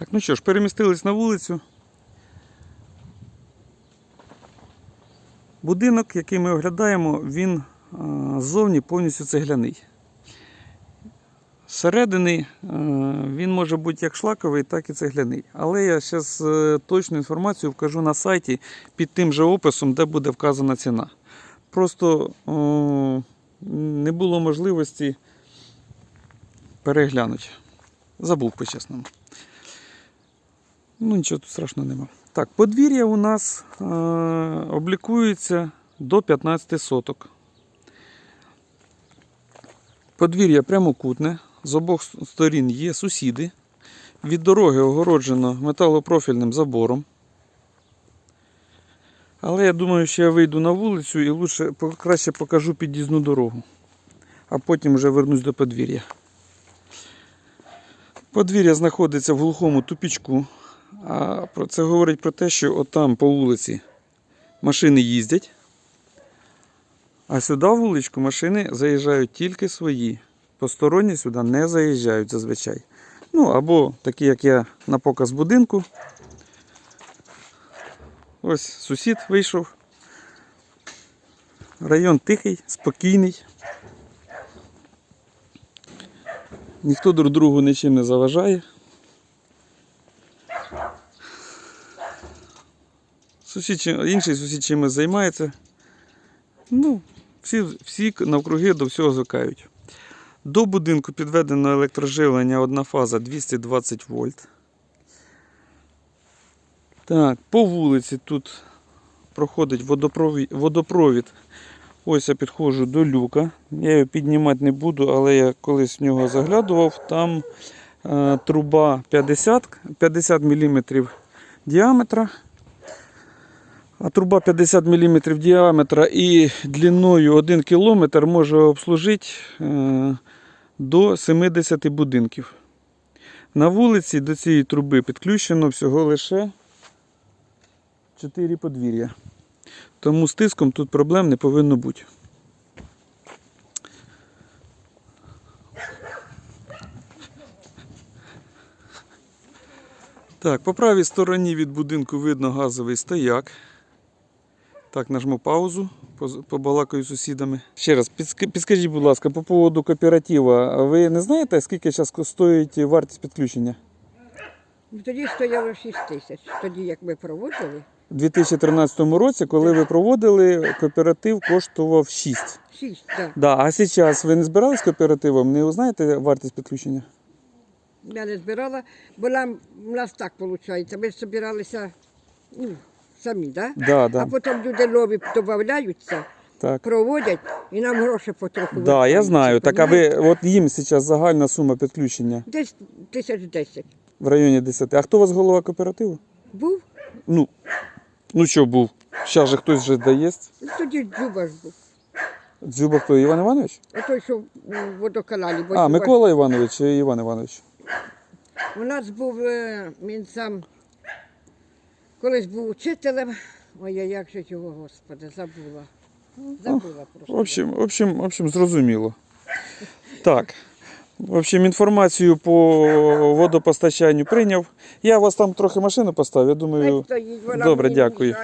Так, ну що ж, перемістились на вулицю. Будинок, який ми оглядаємо, він ззовні повністю цегляний. Зсередини е, він може бути як шлаковий, так і цегляний. Але я зараз точну інформацію вкажу на сайті під тим же описом, де буде вказана ціна. Просто не було можливості переглянути. Забув по-чесному. Ну, нічого тут страшного нема. Так, подвір'я у нас е, облікується до 15 соток. Подвір'я прямокутне, з обох сторін є сусіди. Від дороги огороджено металопрофільним забором. Але я думаю, що я вийду на вулицю і лучше, краще покажу під'їзну дорогу. А потім вже вернусь до подвір'я. Подвір'я знаходиться в глухому тупічку. А про це говорить про те, що отам по вулиці машини їздять. А сюди вуличку машини заїжджають тільки свої. Посторонні сюди не заїжджають зазвичай. Ну або такі, як я на показ будинку. Ось сусід вийшов. Район тихий, спокійний. Ніхто друг другу нічим не заважає. Сусід, інший сусід чимось займається. Ну, всі, всі навкруги до всього звикають. До будинку підведено електроживлення одна фаза 220 вольт. Так, по вулиці тут проходить водопровід. водопровід. Ось я підходжу до люка. Я його піднімати не буду, але я колись в нього заглядував. Там е, труба 50, 50 мм діаметра. А труба 50 мм діаметра і длиною 1 км може обслужити е, до 70 будинків. На вулиці до цієї труби підключено всього лише 4 подвір'я. Тому з тиском тут проблем не повинно бути. Так, по правій стороні від будинку видно газовий стояк. Так, нажму паузу, побалакаю з сусідами. Ще раз, підскажіть, будь ласка, по поводу кооператива. Ви не знаєте, скільки зараз стоїть вартість підключення? Ну, Тоді стояло 6 тисяч. Тоді, як ми проводили, У 2013 році, коли ви проводили, кооператив коштував 6. 6, так. Да, а зараз ви не збирались кооперативом? Не узнаєте вартість підключення? Я не збирала, бо нам, у нас так виходить. Ми збиралися ну, самі, да? Да, да. а потім люди нові додаються, Так. проводять і нам гроші потроху. Да, я знаю. Так, а ви от їм зараз загальна сума підключення Десь тисяч десять. в районі 10. А хто у вас голова кооперативу? Був? Ну, ну що був? Зараз же хтось вже дає. Ну, Тоді Дзюба ж був. Дзюба хто Іван Іванович? А той, що в водоканалі. бо А, Микола Іванович чи Іван Іванович? У нас був е, він сам колись був учителем. Ой, я як же його, господи, забула. Забула просто. В общем, в общем, в общем, зрозуміло. Так. В общем, інформацію по водопостачанню прийняв. Я вас там трохи машину поставив, я думаю. Добре, дякую.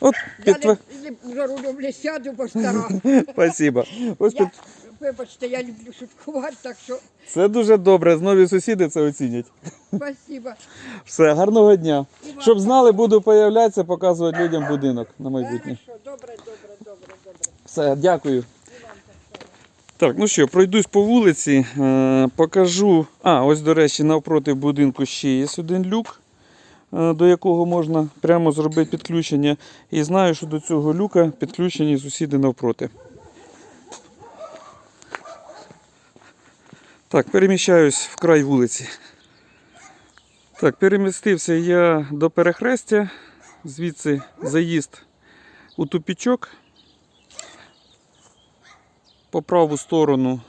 От Я не, не, за рулем не сяду, бо стара. Спасибо. Ось Я, під... вибачте, я люблю шуткувати, так що Це дуже добре. Нові сусіди це оцінять. спасибо. Все, гарного дня. І вам Щоб знали, буду появлятися, показувати людям будинок на майбутнє. Хорошо, добре, добре, добре, добре. Все, дякую. Так, ну що, пройдусь по вулиці, е, покажу. А, ось, до речі, навпроти будинку ще є один люк, до якого можна прямо зробити підключення. І знаю, що до цього люка підключені сусіди навпроти. Так, переміщаюсь в край вулиці. Так, перемістився я до перехрестя, звідси заїзд у тупічок по праву сторону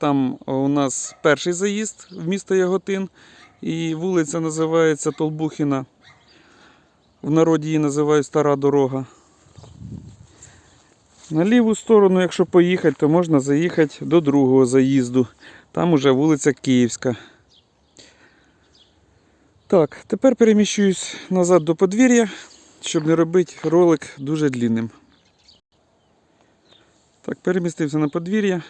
там у нас перший заїзд в місто Яготин. І вулиця називається Толбухіна. В народі її називають Стара дорога. На ліву сторону, якщо поїхати, то можна заїхати до другого заїзду. Там уже вулиця Київська. Так, тепер переміщуюсь назад до подвір'я, щоб не робити ролик дуже длінним. Так, перемістився на подвір'я.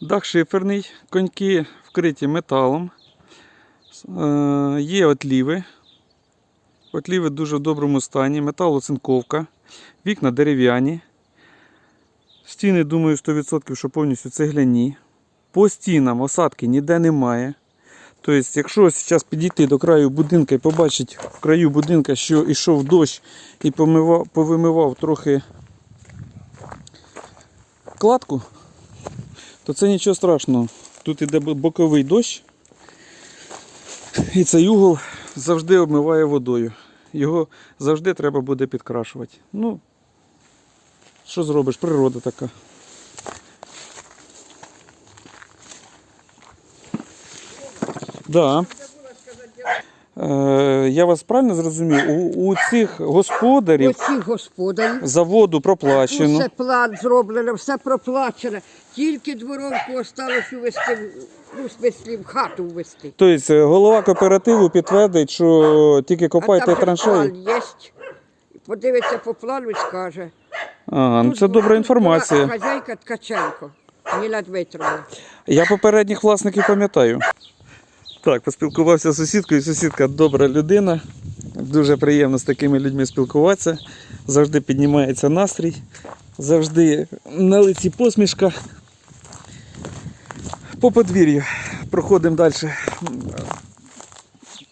Дах шиферний, коньки вкриті металом. Е, є отліви. Отліви дуже в доброму стані, металоцинковка, вікна дерев'яні. Стіни, думаю, 100% що повністю цегляні. По стінам осадки ніде немає. Тобто, якщо зараз підійти до краю будинка і побачити в краю будинка, що йшов дощ і помивав, повимивав трохи кладку, то це нічого страшного. Тут іде боковий дощ, і цей угол завжди обмиває водою. Його завжди треба буде підкрашувати. Ну, що зробиш, природа така. Да. Е, я вас правильно зрозумів? У, у цих господарів Оці господарі. заводу проплачено. Усе план зроблено, все проплачено. Тільки дворовку осталось увести, ну, в смислі, в хату ввести. Тобто е, голова кооперативу підтвердить, що тільки копайте траншеї. план є. Подивиться по плану і скаже. Ага, ну Тут це добра була інформація. Хазяйка Ткаченко, Ніла Дмитровна. Я попередніх власників пам'ятаю. Так, поспілкувався з сусідкою. Сусідка добра людина. Дуже приємно з такими людьми спілкуватися. Завжди піднімається настрій, завжди на лиці посмішка. По подвір'ю проходимо далі.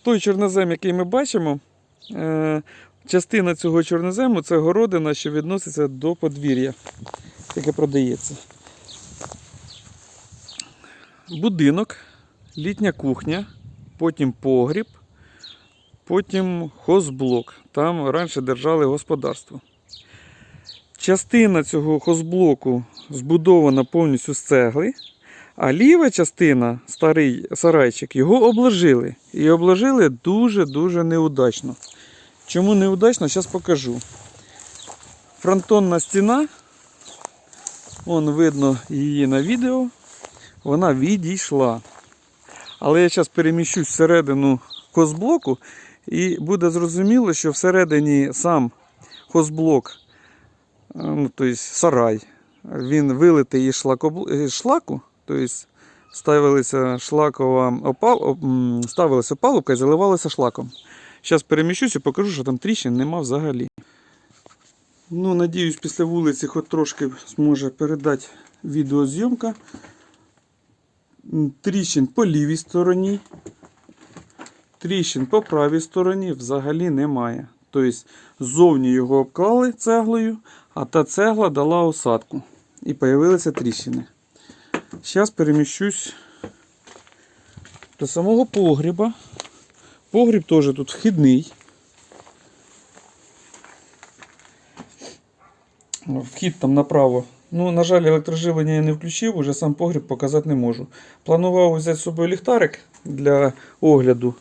Той чорнозем, який ми бачимо, е, частина цього чорнозему це городина, що відноситься до подвір'я, яке продається. Будинок, літня кухня, потім погріб, потім хозблок. Там раніше держали господарство. Частина цього хозблоку збудована повністю з цегли, а ліва частина, старий сарайчик, його обложили. І обложили дуже-дуже неудачно. Чому неудачно, зараз покажу. Фронтонна стіна, вон видно її на відео вона відійшла. Але я зараз переміщусь всередину хозблоку і буде зрозуміло, що всередині сам хозблок, е, ну, тобто сарай, він вилитий із, шлаку, тобто ставилися шлакова опал... ставилася опалубка і заливалася шлаком. Зараз переміщусь і покажу, що там тріщин нема взагалі. Ну, надіюсь, після вулиці хоч трошки зможе передати відеозйомка. Тріщин по лівій стороні. Тріщин по правій стороні взагалі немає. Тобто ззовні його обклали цеглою, а та цегла дала осадку. І появилися тріщини. Зараз переміщусь до самого погріба. Погріб теж тут вхідний. Вхід там направо. Ну, на жаль, електроживлення я не включив, уже сам погріб показати не можу. Планував взяти з собою ліхтарик для огляду.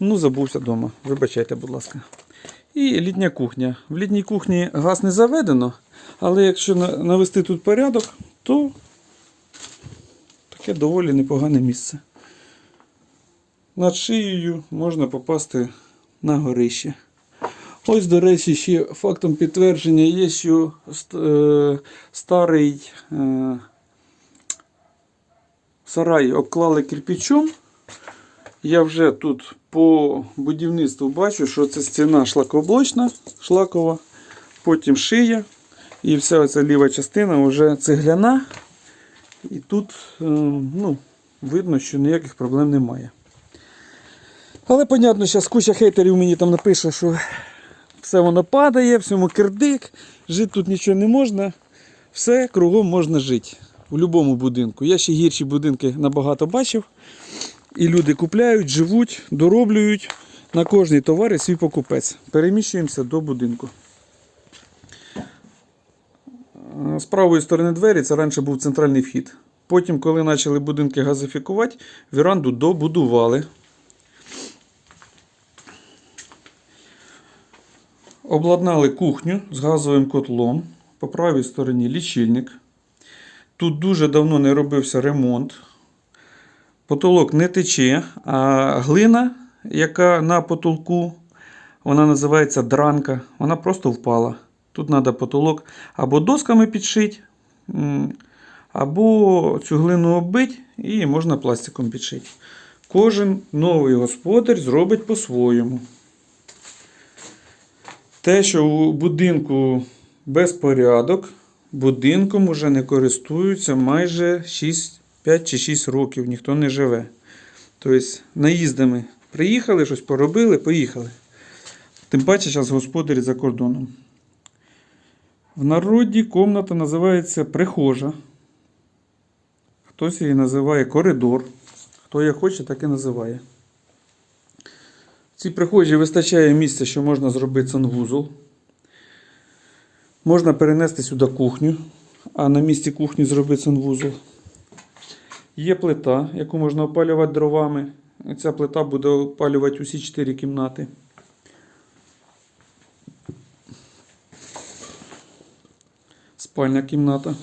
Ну, забувся вдома. Вибачайте, будь ласка. І літня кухня. В літній кухні газ не заведено, але якщо навести тут порядок, то таке доволі непогане місце. Над шиєю можна попасти на горище. Ось, до речі, ще фактом підтвердження є, що е, старий е, сарай обклали кирпичом. Я вже тут по будівництву бачу, що це стіна шлакоблочна, шлакова, потім шия. І вся оця ліва частина вже цегляна. І тут е, ну, видно, що ніяких проблем немає. Але, понятно, зараз куча хейтерів мені там напише, що все воно падає, всьому кирдик, жити тут нічого не можна. Все кругом можна жити. У будь-якому будинку. Я ще гірші будинки набагато бачив. І люди купляють, живуть, дороблюють. На кожний товар є свій покупець. Переміщуємося до будинку. Е, З правої сторони двері це раніше був центральний вхід. Потім, коли почали будинки газифікувати, віранду добудували. Обладнали кухню з газовим котлом. По правій стороні лічильник. Тут дуже давно не робився ремонт. Потолок не тече, а глина яка на потолку, вона називається дранка. Вона просто впала. Тут треба потолок або досками підшити, або цю глину оббити і можна пластиком підшити. Кожен новий господар зробить по-своєму. Те, що у будинку безпорядок, будинком уже не користуються майже 6, 5 чи 6 років, ніхто не живе. Тобто наїздами приїхали, щось поробили, поїхали. Тим паче зараз господарі за кордоном. В народі комната називається прихожа. Хтось її називає коридор. Хто як хоче, так і називає. В цій прихожій вистачає місця, що можна зробити санвузол. Можна перенести сюди кухню, а на місці кухні зробити санвузол. Є плита, яку можна опалювати дровами. Ця плита буде опалювати усі чотири кімнати. Спальня кімната.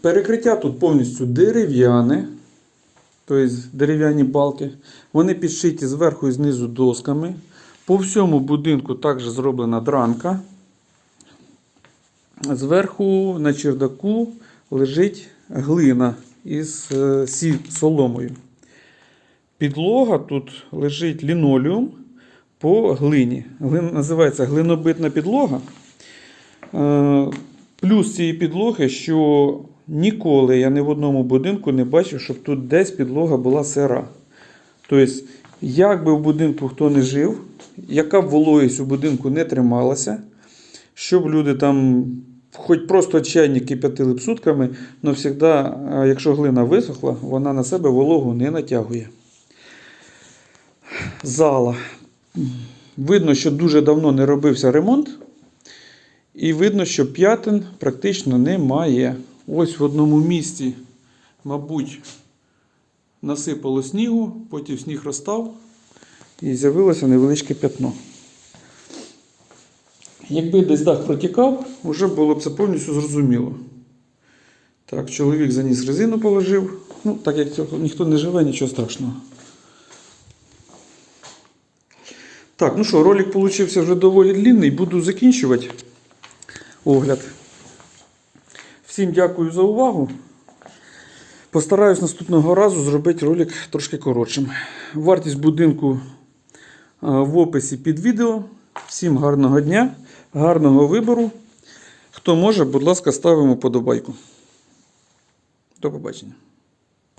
Перекриття тут повністю дерев'яне, тобто дерев'яні балки. Вони підшиті зверху і знизу досками. По всьому будинку також зроблена дранка. Зверху на чердаку лежить глина із е, соломою. Підлога тут лежить лінолеум по глині. Глин, називається глинобитна підлога. Е, Плюс цієї підлоги, що ніколи я ні в одному будинку не бачив, щоб тут десь підлога була сира. Тобто, як би в будинку хто не жив, яка б вологість у будинку не трималася, щоб люди там хоч просто чайник кип'ятили б сутками, але завжди, якщо глина висохла, вона на себе вологу не натягує. Зала. Видно, що дуже давно не робився ремонт. І видно, що п'ятин практично немає. Ось в одному місці, мабуть, насипало снігу, потім сніг розстав і з'явилося невеличке п'ятно. Якби десь дах протікав, вже було б це повністю зрозуміло. Так, чоловік заніс резину положив. Ну, так як цього ніхто не живе, нічого страшного. Так, ну що, ролик получився вже доволі длинний, буду закінчувати огляд. Всім дякую за увагу. Постараюсь наступного разу зробити ролик трошки коротшим. Вартість будинку в описі під відео. Всім гарного дня, гарного вибору. Хто може, будь ласка, ставимо подобайку. До побачення.